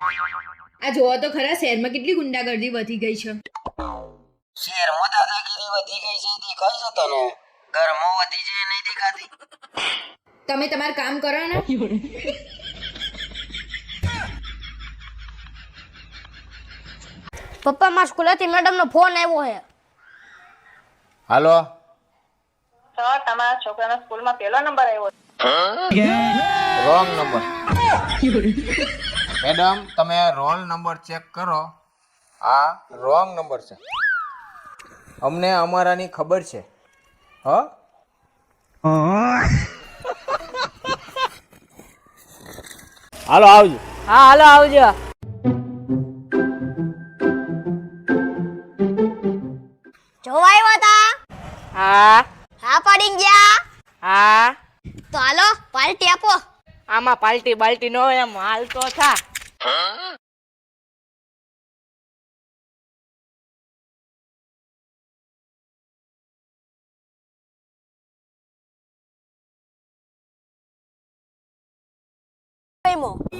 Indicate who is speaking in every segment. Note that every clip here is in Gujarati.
Speaker 1: આ જોવો તો ખરા શહેરમાં કેટલી ગુંડાગર્દી વધી ગઈ છે.
Speaker 2: શહેરમાં દાદાગીરી વધી ગઈ છે દેખાય છે તને? ઘરમાં વધી છે નહીં દેખાતી.
Speaker 1: તમે તમારું કામ કરો ને.
Speaker 3: પપ્પા મારા સ્કૂલેથી મેડમનો ફોન આવ્યો છે.
Speaker 4: હાલો?
Speaker 5: સર તમારા છોકરાના સ્કૂલમાં પહેલો નંબર આવ્યો
Speaker 4: રોંગ નંબર મેડમ તમે રોલ નંબર ચેક કરો. આ રોંગ નંબર છે. અમને અમારાની ખબર છે. હ? હાલો આવજો.
Speaker 3: હા હાલો આવજો. જોવા હતા? તા
Speaker 6: હા.
Speaker 3: હા પડી ગયા?
Speaker 6: હા.
Speaker 3: તો હાલો પાર્ટી આપો.
Speaker 6: આમાં પાલટી બાલટી નો હોય એમ હાલ તો થા.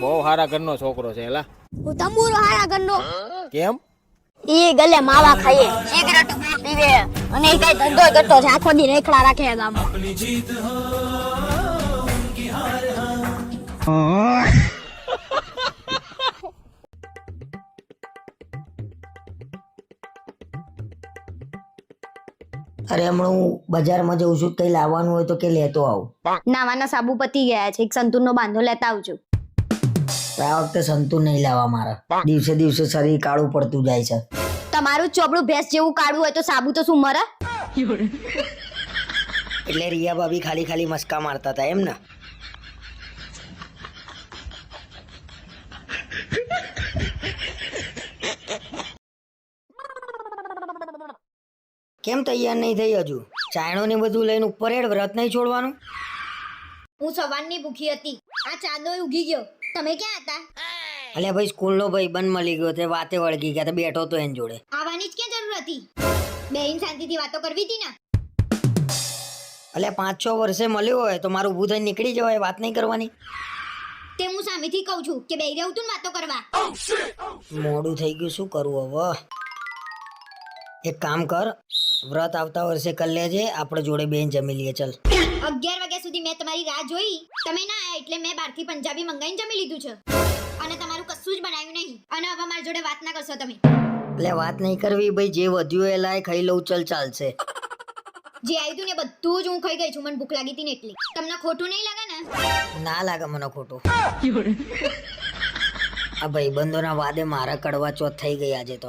Speaker 4: બહુ સારા ઘરનો છોકરો છે એલા.
Speaker 3: હું તંબુરો હારા ઘરનો.
Speaker 4: કેમ?
Speaker 3: ઈ ગલે માવા ખાઈએ. સિગરેટ પીવે. અને ઈ કઈ ધંધો કરતો છે આખો દી રેખડા રાખે ગામમાં.
Speaker 2: અરે હમણાં હું બજારમાં જઉં છું કઈ લાવવાનું હોય તો કે લેતો આવું.
Speaker 1: નાવાના સાબુ પતી ગયા છે એક સંતૂરનો બાંધો લેતા આવજો.
Speaker 2: આ વખતે સંતુર નહીં લાવવા મારા. દિવસે દિવસે શરીર કાળું પડતું જાય છે.
Speaker 1: તમારું ચોપડું ભેંસ જેવું કાઢવું હોય તો સાબુ તો શું મરે?
Speaker 2: એટલે રિયા ભાભી ખાલી ખાલી મસ્કા મારતા હતા એમ ને? કેમ તૈયાર નહીં થઈ હજુ? ચાયણો ને બધું લઈને ઉપર હેડ વ્રત નહીં છોડવાનું?
Speaker 1: હું સવારની ભૂખી હતી. આ ચાંદો ઉગી ગયો. તમે ક્યાં હતા?
Speaker 2: અલ્યા ભાઈ સ્કૂલનો ભાઈ બંધ મળી ગયો તે વાતે વળગી ગયા તો બેઠો તો એની જોડે.
Speaker 1: આવવાની જ ક્યાં જરૂર હતી? બેન શાંતિથી વાતો કરવી હતી ને?
Speaker 2: અલ્યા પાંચ છ વર્ષે મળ્યો હોય તો મારું ઊભું થઈને નીકળી જવાય વાત નહીં કરવાની.
Speaker 1: તે હું સામેથી કહું છું કે બેહી રહ્યું તું વાતો કરવા.
Speaker 2: મોડું થઈ ગયું શું કરવું હવે? એક કામ કર વ્રત આવતા વર્ષે કર લેજે. આપણે જોડે બેન જમી લઈએ ચલ.
Speaker 1: અગિયાર વાગ્યા સુધી મેં તમારી રાહ જોઈ. તમે ના આયા એટલે મેં બહારથી પંજાબી મંગાવીને જમી લીધું છે. અને તમારું કશું જ બનાવ્યું નહીં. અને હવે મારી જોડે વાત ના કરશો તમે.
Speaker 2: એટલે વાત નહીં કરવી ભાઈ જે વધ્યું એ લાય ખાઈ લઉં ચલ ચાલશે.
Speaker 1: જે આવ્યું હતું ને બધું જ હું ખાઈ ગઈ છું. મને ભૂખ લાગી હતી ને એટલી. તમને ખોટું નહીં લાગે ને?
Speaker 2: ના લાગે મને ખોટું. આ ભાઈબંધોના વાદે મારા કડવા ચોથ થઈ ગઈ આજે તો.